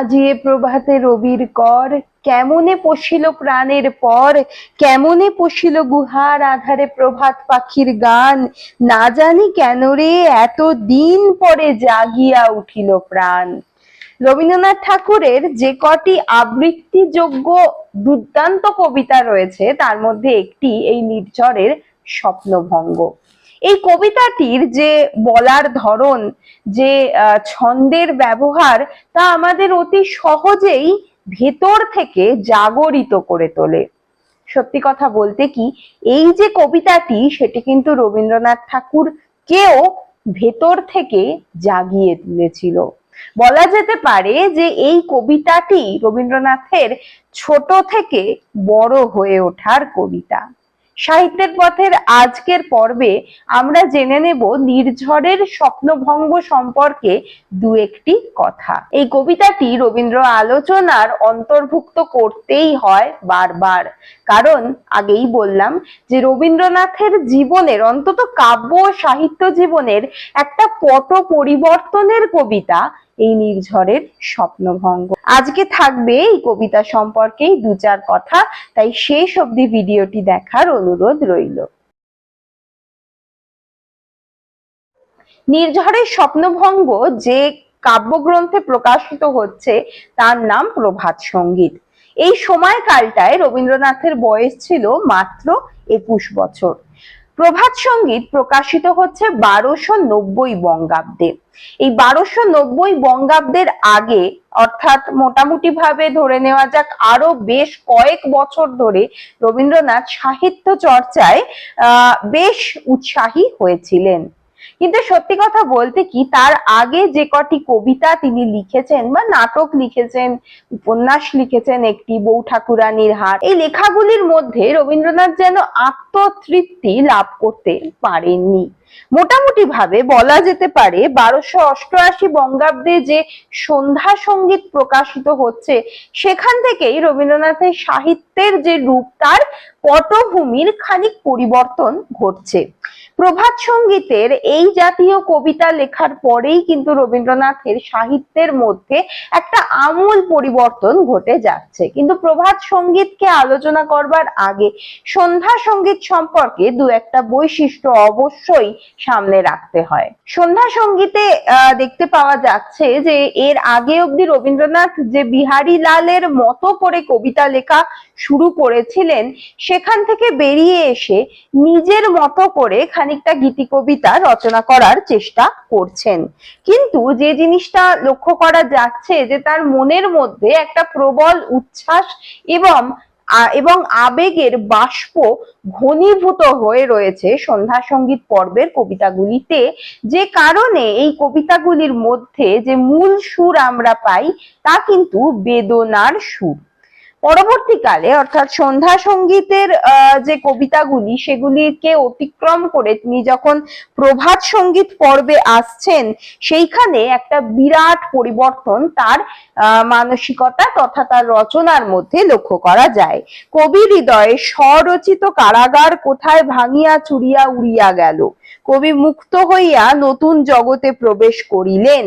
আজিয়ে প্রভাতে রবির কর। কেমনে পশিল প্রাণের পর? কেমনে পশিল গুহার আধারে প্রভাত পাখির গান? না জানি কেন রে এত দিন পরে জাগিয়া উঠিল প্রাণ। রবীন্দ্রনাথ ঠাকুরের যে কটি আবৃত্তিযোগ্য দুর্দান্ত কবিতা রয়েছে, তার মধ্যে একটি এই নির্ঝরের স্বপ্নভঙ্গ। এই কবিতাটির যে বলার ধরন, যে ছন্দের ব্যবহার, তা আমাদের অতি সহজেই ভেতর থেকে জাগরিত করে তোলে। সত্যি কথা বলতে কি, এই যে কবিতাটি, সেটি কিন্তু রবীন্দ্রনাথ ঠাকুর কেও ভেতর থেকে জাগিয়ে তুলেছিল। বলা যেতে পারে যে, এই কবিতাটি রবীন্দ্রনাথের ছোট থেকে বড় হয়ে ওঠার কবিতা। সাহিত্যের পথের আজকের পর্বে আমরা জেনে নেব নির্ঝরের স্বপ্নভঙ্গ সম্পর্কে দু একটি কথা। এই কবিতাটি রবীন্দ্র আলোচনার অন্তর্ভুক্ত করতেই হয় বারবার। কারণ আগেই বললাম যে রবীন্দ্রনাথের জীবনের, অন্তত কাব্য সাহিত্য জীবনের একটা পট পরিবর্তনের কবিতা এই নির্ঝরের স্বপ্নভঙ্গ। আজকে থাকবে এই কবিতা সম্পর্কেই দু চার কথা, তাই শেষ অবধি ভিডিওটি দেখার অনুরোধ রইল। নির্ঝরের স্বপ্নভঙ্গ যে কাব্যগ্রন্থে প্রকাশিত হচ্ছে, তার নাম প্রভাত সংগীত। এই সময়কালটায় রবীন্দ্রনাথের বয়স ছিল মাত্র একুশ বছর। প্রভাত সংগীত প্রকাশিত হচ্ছে বারোশো নব্বই বঙ্গাব্দে। এই বারোশো নব্বই বঙ্গাব্দের আগে, অর্থাৎ মোটামুটি ভাবে ধরে নেওয়া যাক আরও বেশ কয়েক বছর ধরে রবীন্দ্রনাথ সাহিত্য চর্চায় বেশ উৎসাহী হয়েছিলেন। কিন্তু সত্যি কথা বলতে কি, তার আগে যে কটি কবিতা তিনি লিখেছেন বা নাটক লিখেছেন, উপন্যাস লিখেছেন, একটি বউ ঠাকুরানীর হাট এই লেখাগুলির মধ্যে রবীন্দ্রনাথ যেন আত্মতৃপ্তি লাভ করতে পারেননি। মোটামুটি ভাবে বলা যেতে পারে, বারোশো অষ্টআশি বঙ্গাব্দে যে সন্ধ্যা সংগীত প্রকাশিত হচ্ছে, সেখান থেকেই রবীন্দ্রনাথের সাহিত্যের যে রূপ, তার পটভূমির খানিক পরিবর্তন ঘটছে। প্রভাত সঙ্গীতের এই জাতীয় কবিতা লেখার পরেই কিন্তু রবীন্দ্রনাথের সাহিত্যের মধ্যে একটা আমূল পরিবর্তন ঘটে যাচ্ছে। কিন্তু প্রভাত সঙ্গীতকে আলোচনা করবার আগে সন্ধ্যা সংগীত সম্পর্কে দু একটা বৈশিষ্ট্য অবশ্যই সামনে রাখতে হয়। সন্ধ্যা সঙ্গীতে দেখতে পাওয়া যাচ্ছে যে এর আগে অবধি রবীন্দ্রনাথ যে বিহারী লালের মতো করে কবিতা লেখা শুরু করেছিলেন, সেখান থেকে বেরিয়ে এসে নিজের মতো করে খানিকটা গীতি কবিতা রচনা করার চেষ্টা করছেন। কিন্তু যে জিনিসটা লক্ষ্য করা যাচ্ছে যে তার মনের মধ্যে একটা প্রবল উচ্ছ্বাস এবং এবং আবেগের বাষ্প ঘনীভূত হয়ে রয়েছে সন্ধ্যা সংগীত পর্বের কবিতাগুলিতে। যে কারণে এই কবিতাগুলির মধ্যে যে মূল সুর আমরা পাই তা কিন্তু বেদনার সুর। পরবর্তীকালে, অর্থাৎ সন্ধ্যা সঙ্গীতের যে কবিতাগুলি, সেগুলিকে অতিক্রম করে তিনি যখন প্রভাত সংগীত পর্বে আসছেন, সেইখানে একটা বিরাট পরিবর্তন তার মানসিকতা তথা তার রচনার মধ্যে লক্ষ্য করা যায়। কবি হৃদয়ে স্বরচিত কারাগার কোথায় ভাঙিয়া চুরিয়া উড়িয়া গেল। কবি মুক্ত হইয়া নতুন জগতে প্রবেশ করিলেন।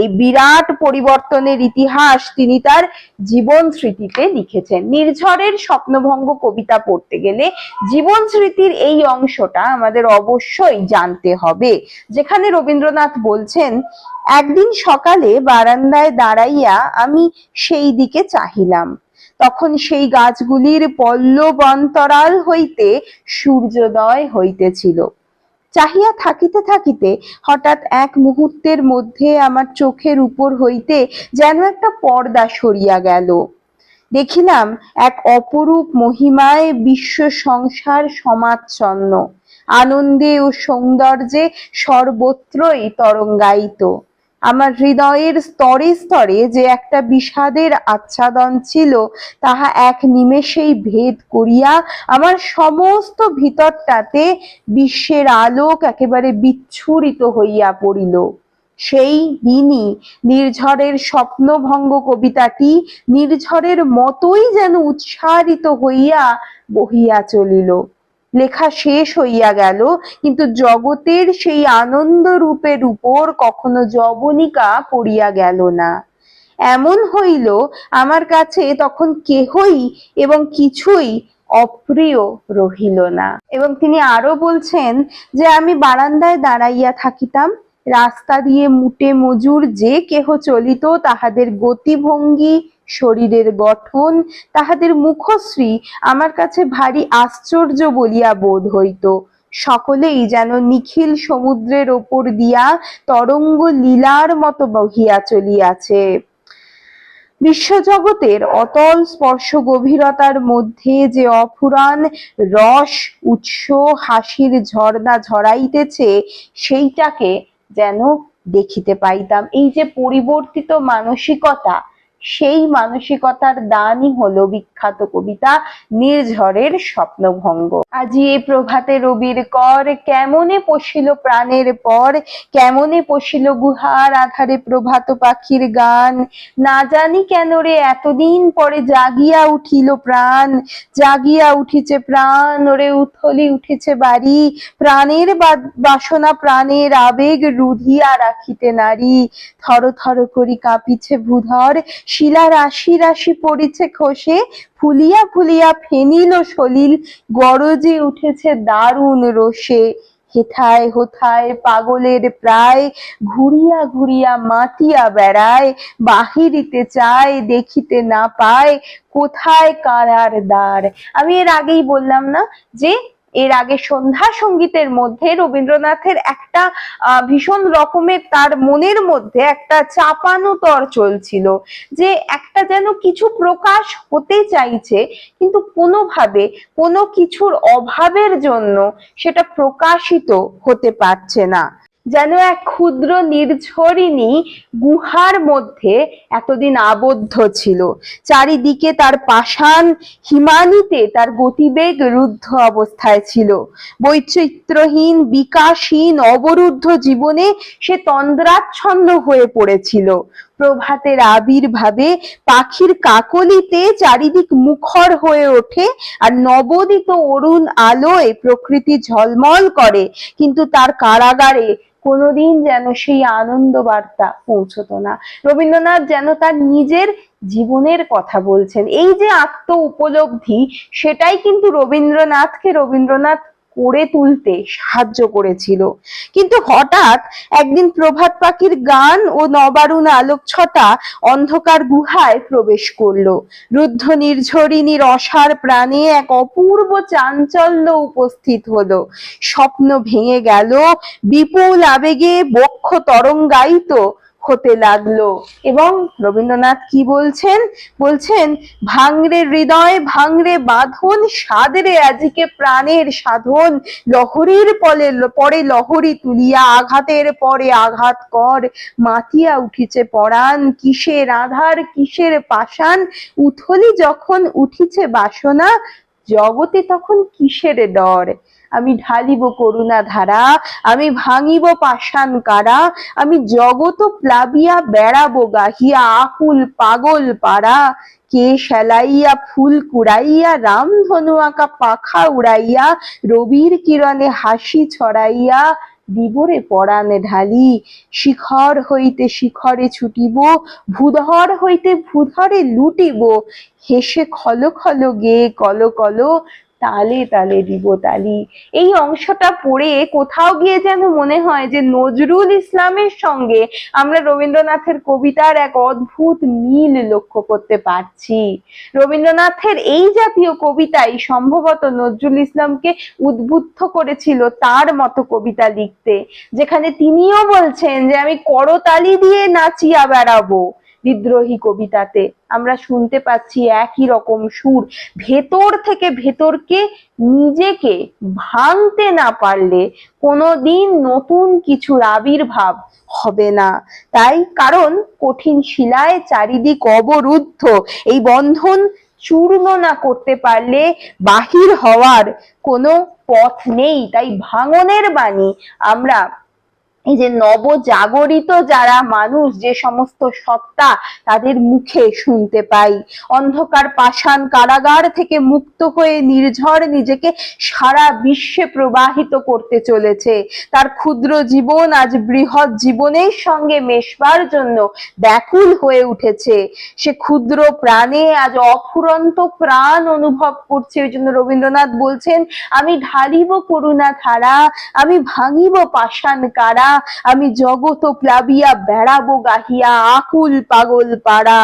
এই বিরাট পরিবর্তনের ইতিহাস তিনি তার জীবন স্মৃতিতে লিখেছেন নির্ঝরের স্বপ্নভঙ্গ কবিতা পড়তে গেলে জীবন স্মৃতির এই অংশটা আমাদের অবশ্যই জানতে হবে। যেখানে রবীন্দ্রনাথ বলছেন, একদিন সকালে বারান্দায় দাঁড়াইয়া আমি সেই দিকে চাহিলাম। তখন সেই গাছগুলির পল্লব অন্তরাল হইতে সূর্যোদয় হইতেছিল। চাহিয়া থাকিতে থাকিতে হঠাৎ এক মুহূর্তের মধ্যে আমার চোখের উপর হইতে যেন একটা পর্দা সরিয়া গেল। দেখিলাম এক অপরূপ মহিমায় বিশ্ব সংসার সমাচ্ছন্ন। আনন্দে ও সৌন্দর্যে সর্বত্রই তরঙ্গায়িত। আমার হৃদয়ের স্তরে স্তরে যে একটা বিষাদের আচ্ছাদন ছিল, তাহা এক নিমেষেই ভেদ করিয়া আমার সমস্ত ভিতরটাতে বিশ্বের আলোক একেবারে বিচ্ছুরিত হইয়া পড়িল। সেই দিনই নির্ঝরের স্বপ্নভঙ্গ কবিতাটি নির্ঝরের মতোই যেন উৎসারিত হইয়া বহিয়া চলিল। লেখা শেষ হইয়া গেল, কিন্তু জগতের সেই আনন্দ রূপের উপর কখনো জবনিকা পড়িয়া গেল না। এমন হইল, আমার কাছে তখন কেহই এবং কিছুই অপ্রিয় রহিল না। এবং তিনি আরও বলছেন যে, আমি বারান্দায় দাঁড়াইয়া থাকিতাম রাস্তা দিয়ে মুটে মজুর যে কেহ চলিত, তাহাদের গতিভঙ্গি, শরীরের গঠন, তাহাদের মুখশ্রী আমার কাছে ভারী আশ্চর্য বলিয়া বোধ হইত। সকলেই যেন নিখিল সমুদ্রের ওপর দিয়া তরঙ্গ লীলার মতো বহিয়া চলিয়াছে। বিশ্বজগতের অতল স্পর্শ গভীরতার মধ্যে যে অফুরান রস, উৎস, হাসির ঝর্ণা ঝরাইতেছে, সেইটাকে যেন দেখিতে পাইতাম। এই যে পরিবর্তিত মানসিকতা সেই মানসিকতার দানই হলো বিখ্যাত কবিতা নির্ঝরের স্বপ্নভঙ্গ। আজি এ প্রভাতে রবির কর কেমনে পশিল প্রাণের পর? কেমনে পশিল গুহার আধারে প্রভাত পাখির গান? না জানি কেন রে এতদিন পরে জাগিয়া উঠিল প্রাণ। জাগিয়া উঠিছে প্রাণ ওরে উথলি উঠেছে বাড়ি। প্রাণের বাসনা প্রাণের আবেগ রুধিয়া রাখিতে নারী। থর থর করি কাঁপিছে ভূধর শিলা রাশি রাশি পড়িছে খসে, ফুলিয়া ফুলিয়া ফেনিল সলিল, গরজে উঠেছে দারুণ রোষে হেথায় হোথায় পাগলের প্রায়, ঘুরিয়া ঘুরিয়া মাতিয়া বেড়ায়, বাহিরিতে চায়, দেখিতে না পায়, কোথায় কারার দ্বার? আমি এর আগেই বললাম না যে এর আগে সন্ধ্যা সঙ্গীতের মধ্যে রবীন্দ্রনাথের একটা ভীষণ রকমের তার মনের মধ্যে একটা চাপানো তর চলছিল যে একটা যেন কিছু প্রকাশ হতে চাইছে, কিন্তু কোনোভাবে কোনো কিছুর অভাবের জন্য সেটা প্রকাশিত হতে পারছে না। যেন এক ক্ষুদ্র নির্ঝরিণী গুহার মধ্যে এতদিন আবদ্ধ ছিল। চারিদিকে তার পাষাণ হিমানিতে তার গতিবেগ রুদ্ধ অবস্থায় ছিল। বৈচিত্র্যহীন, বিকাশহীন, অবরুদ্ধ জীবনে সে তন্দ্রাচ্ছন্ন হয়ে পড়েছিল। প্রভাতের আবির্ভাবে পাখির কাকলিতে চারিদিক মুখর হয়ে ওঠে আর নবদিত অরুণ আলোয় প্রকৃতি ঝলমল করে। কিন্তু তার কারাগারে কোনোদিন যেন সেই আনন্দ বার্তা পৌঁছতো না। রবীন্দ্রনাথ যেন তার নিজের জীবনের কথা বলছেন। এই যে আত্ম উপলব্ধি সেটাই কিন্তু রবীন্দ্রনাথকে রবীন্দ্রনাথ করে তুলতে সাহায্য করেছিল। কিন্তু হঠাৎ একদিন প্রভাত পাখির গান ও নবারুণ আলোকছটা অন্ধকার গুহায় প্রবেশ করল। রুদ্ধ নির্ঝরিণীর অসার প্রাণে এক অপূর্ব চাঞ্চল্য উপস্থিত হলো। স্বপ্ন ভেঙে গেল, বিপুল আবেগে বক্ষ তরঙ্গায়িত হতে লাগল। এবং রবীন্দ্রনাথ কি বলছেন? বলছেন ভাঙরে হৃদয় ভাঙরে বাঁধন, সাদরে আজিকে প্রাণের সাধন। লহরীর পলে, পরে লহরী তুলিয়া আঘাতের পরে আঘাত কর। মাতিয়া উঠিছে পরাণ, কিসের আধার, কিসের পাষাণ? উথলি যখন উঠিছে বাসনা জগতে তখন কিসের ডর? আমি ঢালিব করুণা ধারা, আমি ভাঙিব পাষাণ কারা, আমি জগত প্লাবিয়া বেড়াবো গাহিয়া আকুল পাগল পাড়া। কে সেলাইয়া ফুল কুড়াইয়া, রামধনু আঁকা পাখা উড়াইয়া, রবির কিরণে হাসি ছড়াইয়া দিবরে পরাণে ঢালি, শিখর হইতে শিখরে ছুটিব, ভূধর হইতে ভূধরে লুটিব, হেসে খল খল গে কল কল তালে তালে দিব, তালি। এই অংশটা পড়ে কোথাও গিয়ে যেন মনে হয় যে নজরুল ইসলামের সঙ্গে আমরা রবীন্দ্রনাথের কবিতার এক অদ্ভুত মিল লক্ষ্য করতে পারছি। রবীন্দ্রনাথের এই জাতীয় কবিতাই সম্ভবত নজরুল ইসলামকে উদ্বুদ্ধ করেছিল তার মতো কবিতা লিখতে, যেখানে তিনিও বলছেন যে, আমি করতালি দিয়ে নাচিয়া বেড়াবো বিদ্রোহী কবিতাতে। আমরা শুনতে পাচ্ছি একই রকম সুর। ভেতর থেকে ভেতরকে, নিজেকে ভাঙতে না পারলে কোনোদিন নতুন কিছুর আবির্ভাব হবে না। তাই কারণ কঠিন শিলায় চারিদিক অবরুদ্ধ। এই বন্ধন চূর্ণ না করতে পারলে বাহির হওয়ার কোনো পথ নেই। তাই ভাঙনের বাণী আমরা এই যে নবজাগরিত যারা মানুষ, যে সমস্ত সত্তা তাদের মুখে শুনতে পাই। অন্ধকার পাষাণ কারাগার থেকে মুক্ত হয়ে নির্ঝর নিজেকে সারা বিশ্বে প্রবাহিত করতে চলেছে। তার ক্ষুদ্র জীবন আজ বৃহৎ জীবনের সঙ্গে মেশবার জন্য ব্যাকুল হয়ে উঠেছে। সে ক্ষুদ্র প্রাণে আজ অফুরন্ত প্রাণ অনুভব করছে। ওই জন্য রবীন্দ্রনাথ বলছেন, আমি ঢালিব করুণা ধারা, আমি ভাঙিব পাষাণ কারা আমি জগত প্লাবিয়া বেড়াবো গাহিয়া আকুল পাগল পাড়া।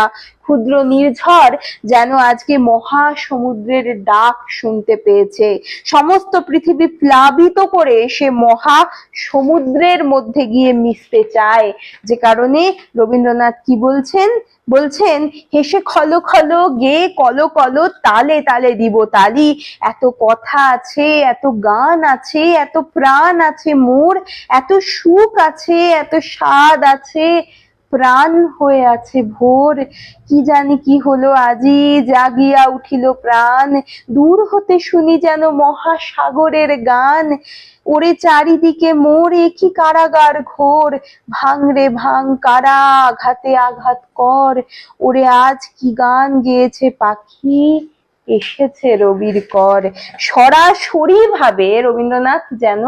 ক্ষুদ্র নির্ঝর যেন আজকে মহা সমুদ্রের ডাক শুনতে পেয়েছে। সমস্ত পৃথিবী প্লাবিত করে সে মহা সমুদ্রের মধ্যে গিয়ে মিশতে চায়। যে কারণে রবীন্দ্রনাথ কি বলছেন? বলছেন, হেসে খলো খলো গে, কলো কলো তালে তালে দিব তালি। এত কথা আছে, এত গান আছে, এত প্রাণ আছে মোর, এত সুখ আছে, এত স্বাদ আছে প্রাণ হয়ে আছে ভোর। কি জানি কি হলো আজি? জাগিয়া উঠিল প্রাণ। দূর হতে শুনি যেন মহাসাগরের গান। ওরে চারিদিকে মোর কি কারাগার ঘোর? ভাঙরে ভাঙ, কারা আঘাতে আঘাত কর? ওরে আজ কি গান গেয়েছে পাখি? এসেছে রবির কর। সরাসরি ভাবে রবীন্দ্রনাথ যেন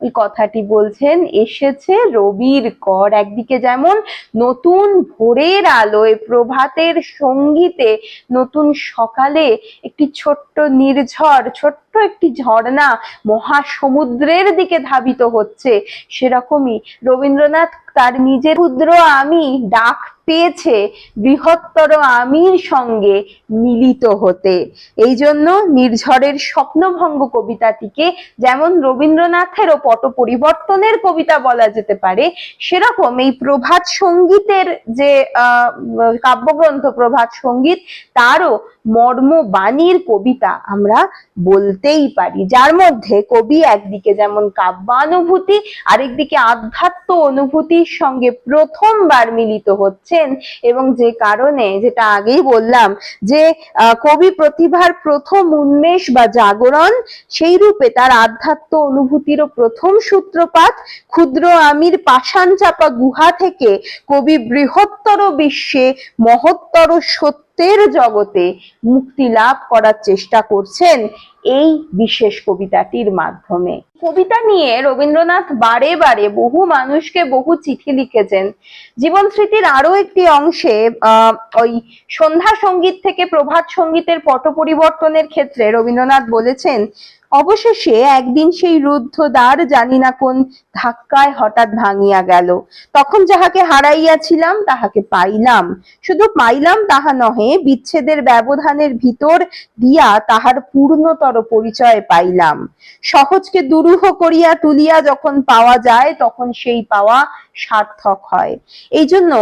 ওই কথাটি বলছেন, এসেছে রবির কর। একদিকে যেমন নতুন ভোরের আলোয় প্রভাতের সঙ্গীতে নতুন সকালে একটি ছোট্ট নির্ঝর, ছোট্ট একটি ঝর্ণা মহাসমুদ্রের দিকে ধাবিত হচ্ছে। সেরকমই রবীন্দ্রনাথ তার নিজের ক্ষুদ্র আমি ডাক পেয়েছে বৃহত্তর আমির সঙ্গে মিলিত হতে। এই জন্য নির্ঝরের স্বপ্নভঙ্গ কবিতাটিকে যেমন রবীন্দ্রনাথেরও পট পরিবর্তনের কবিতা বলা যেতে পারে, সেরকম এই প্রভাত সঙ্গীতের যে আহ কাব্যগ্রন্থ প্রভাত সংগীত, তারও মর্মবাণীর কবিতা আমরা বলতেই পারি। যার মধ্যে কবি একদিকে যেমন কাব্যানুভূতি, আরেকদিকে আধ্যাত্ম অনুভূতির সঙ্গে প্রথমবার মিলিত হচ্ছেন এবং যে কারণে যেটা আগেই বললাম যে কবি প্রতিভার প্রথম উন্মেষ বা জাগরণ সেই রূপে তার আধ্যাত্ম অনুভূতিরও প্রথম সূত্রপাত ক্ষুদ্র আমির পাষাণ চাপা গুহা থেকে কবি বৃহত্তর বিশ্বে মহত্তর সত্যের জগতে মুক্তি লাভ করার চেষ্টা করছেন এই বিশেষ কবিতাটির মাধ্যমে। কবিতা নিয়ে রবীন্দ্রনাথ বারে বারে বহু মানুষকে বহু চিঠি লিখেছেন। জীবন স্মৃতির আরও একটি অংশে ওই সন্ধ্যা সংগীত থেকে প্রভাত সঙ্গীতের পট পরিবর্তনের ক্ষেত্রে রবীন্দ্রনাথ বলেছেন অবশেষে একদিন সেই রুদ্ধ দ্বার জানি না কোন ধাক্কায় হঠাৎ ভাঙিয়া গেল। তখন যাহাকে হারাইয়াছিলাম, তাহাকে পাইলাম। শুধু পাইলাম তাহা নহে, বিচ্ছেদের ব্যবধানের ভিতর দিয়া তাহার পূর্ণতর পরিচয় পাইলাম। সহজকে দুরূহ করিয়া তুলিয়া যখন পাওয়া যায়, তখন সেই পাওয়া সার্থক হয়। এই জন্য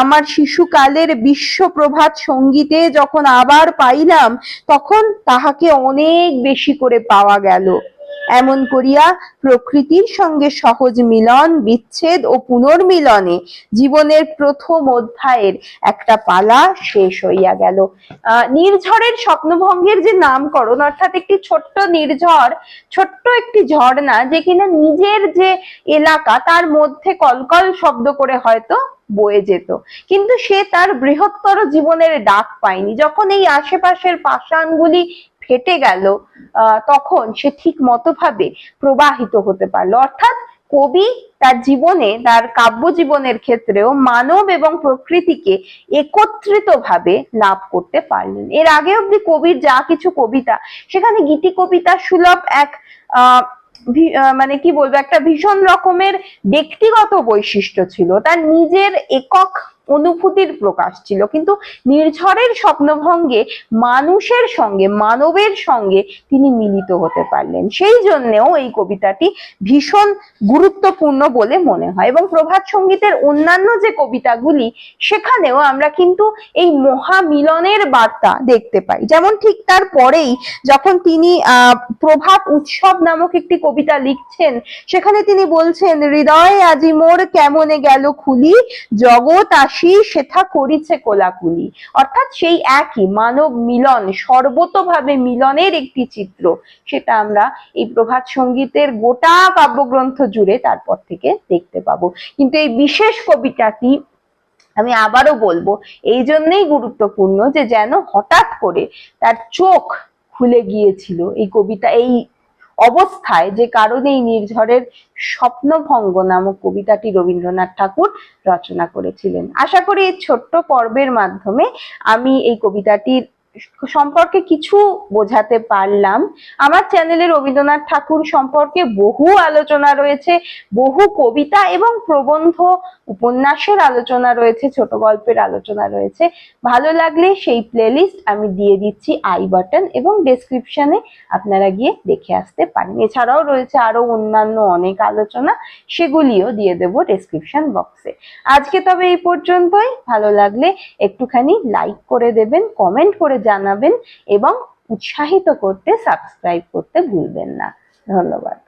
আমার শিশুকালের বিশ্বপ্রভাত সঙ্গীতে যখন আবার পাইলাম, তখন তাহাকে অনেক বেশি করে পাওয়া গেল। এমন করিয়া প্রকৃতির সঙ্গে সহজ মিলন, বিচ্ছেদ ও পুনর্মিলনে জীবনের প্রথম অধ্যায়ের একটা পালা শেষ হইয়া গেল। নির্ঝরের স্বপ্নভঙ্গের যে নামকরণ, অর্থাৎ একটি ছোট্ট নির্ঝর, ছোট্ট একটি ঝর্ণা যে কিনা নিজের যে এলাকা, তার মধ্যে কলকল শব্দ করে হয়তো বয়ে যেত। কিন্তু সে তার বৃহত্তর জীবনের ডাক পায়নি। যখন এই আশেপাশের পাষাণগুলি ফেটে গেল তখন সে ঠিক মতো ভাবে প্রবাহিত হতে পারল। অর্থাৎ কবি তার জীবনে, তার কাব্য জীবনের ক্ষেত্রেও মানব এবং প্রকৃতিকে একত্রিত ভাবে লাভ করতে পারলেন। এর আগে অব্দি কবির যা কিছু কবিতা, সেখানে গীতি কবিতা সুলভ এক মানে কি বলব, একটা ভীষণ রকমের ব্যক্তিগত বৈশিষ্ট্য ছিল। তার নিজের একক অনুভূতির প্রকাশ ছিল। কিন্তু নির্ঝরের স্বপ্নভঙ্গে, মানুষের সঙ্গে, মানবের সঙ্গে তিনি মিলিত হতে পারলেন। সেই জন্যেও এই কবিতাটি ভীষণ গুরুত্বপূর্ণ বলে মনে হয় এবং প্রভাত সঙ্গীতের অন্যান্য যে কবিতাগুলি, সেখানেও আমরা কিন্তু এই মহামিলনের বার্তা দেখতে পাই। যেমন ঠিক তার পরেই যখন তিনি প্রভাত উৎসব নামক একটি কবিতা লিখছেন, সেখানে তিনি বলছেন, হৃদয় আজি মোর কেমনে গেল খুলি, জগৎ আসি দাসী সেথা করিছে কোলাকুলি। অর্থাৎ সেই একই মানব মিলন, সর্বতভাবে মিলনের একটি চিত্র। সেটা আমরা এই প্রভাত সঙ্গীতের গোটা কাব্যগ্রন্থ জুড়ে তারপর থেকে দেখতে পাবো। কিন্তু এই বিশেষ কবিতাটি আমি আবারও বলব, এই জন্যই গুরুত্বপূর্ণ যে যেন হঠাৎ করে তার চোখ খুলে গিয়েছিল এই কবিতা, এই অবস্থায় যে কারণে এই নির্ঝরের স্বপ্নভঙ্গ নামক কবিতাটি রবীন্দ্রনাথ ঠাকুর রচনা করেছিলেন। আশা করি এই ছোট্ট পর্বের মাধ্যমে আমি এই কবিতাটির সম্পর্কে কিছু বোঝাতে পারলাম। আমার চ্যানেলে রবীন্দ্রনাথ ঠাকুর সম্পর্কে বহু আলোচনা রয়েছে, বহু কবিতা এবং প্রবন্ধ উপন্যাসের আলোচনা রয়েছে, ছোট গল্পের আলোচনা রয়েছে। ভালো লাগলে সেই প্লেলিস্ট আমি দিয়ে দিচ্ছি আই বাটন এবং ডেসক্রিপশনে আপনারা গিয়ে দেখে আসতে পারেন। এছাড়াও রয়েছে আরও অন্যান্য অনেক আলোচনা, সেগুলিও দিয়ে দেবো ডেসক্রিপশন বক্সে আজকে তবে এই পর্যন্তই। ভালো লাগলে একটুখানি লাইক করে দেবেন কমেন্ট করে জানাবেন এবং উৎসাহিত করতে সাবস্ক্রাইব করতে ভুলবেন না। ধন্যবাদ।